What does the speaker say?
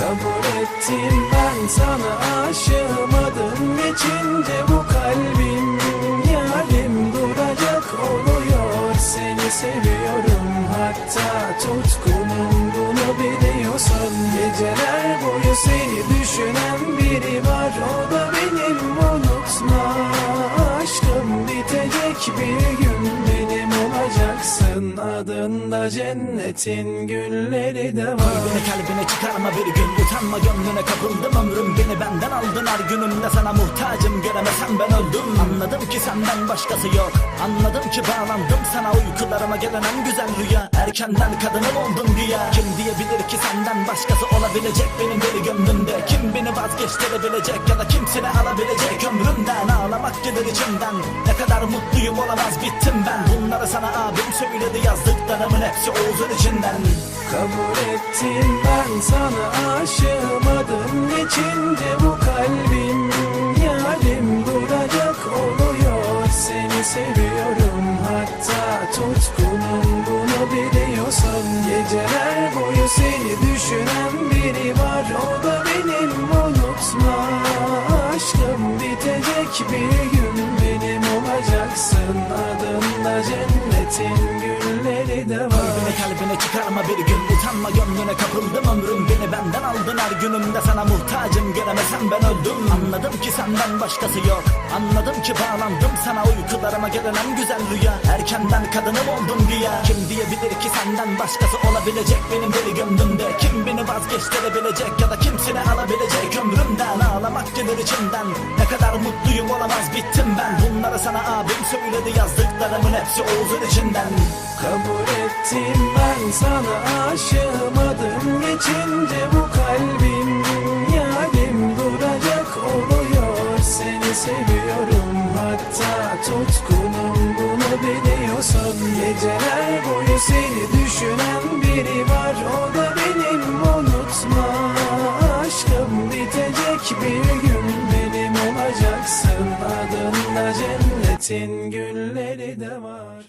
Kabul ettim ben sana aşığım adım geçince bu kalbim Yarim duracak oluyor. Seni seviyorum Hatta tutkunum. Bunu biliyorsun Geceler boyu seni düşünen olacaksın Adında cennetin gülleri de var. Beni kalbine çıkarma bir gün Utanma gönlüne kapıldım. Ömrüm Beni benden aldın her günümde sana muhtacım. Göremesem ben öldüm. Anladım ki senden başkası yok. Anladım ki bağlandım sana uykularıma gelen en güzel rüya. Erkenden kadınım oldun güya. Kim diyebilir ki senden başkası olabilecek benim bir gönlümde? Kim beni vazgeçtirebilecek ya da kimsini alabilecek ömrümden? Ağlamak gelir içimden. Ne kadar mutluyum olamaz bittim ben. Bunları sana abim söyledi yazdıklarımın hepsi Oğuz'un içinden. Kabul ettim ben sana aşığım adım geçince bu kalbim. Yarim duracak oluyor seni seviyorum. Hatta tutkunum bunu biliyorsun. Geceler boyu seni düşünen biri var o da benim. Unutma Aşkım bitecek bir gün. Benim olacaksın Adında cennetin. gülleri de var Beni kalbine çıkarma bir gün Utanma gönlüne kapıldım ömrüm Beni benden aldın her günümde sana muhtacım Göremesem ben öldüm. Anladım ki senden başkası yok Anladım ki bağlandım sana uykularıma gelen en güzel rüya. Erkenden kadınım oldun güya Kim diyebilir ki senden başkası olabilecek benim deli gönlümde Kim beni vazgeçtirebilecek ya da kimsini alabilecek ömrümden Ağlamak gelir içimden. Ne kadar mutluyum olamaz bittim ben. Bunları sana abim söyledi yazdıklarımın hepsi Oğuz'un içinden. Kabul ettim ben sana aşığım adım geçince bu kalbim. Yarim duracak oluyor seni seviyorum. Hatta tutkunum bunu biliyorsun. Geceler boyu seni düşünen biri bitecek bir gün benim olacaksın. Adında cennetin gülleri de var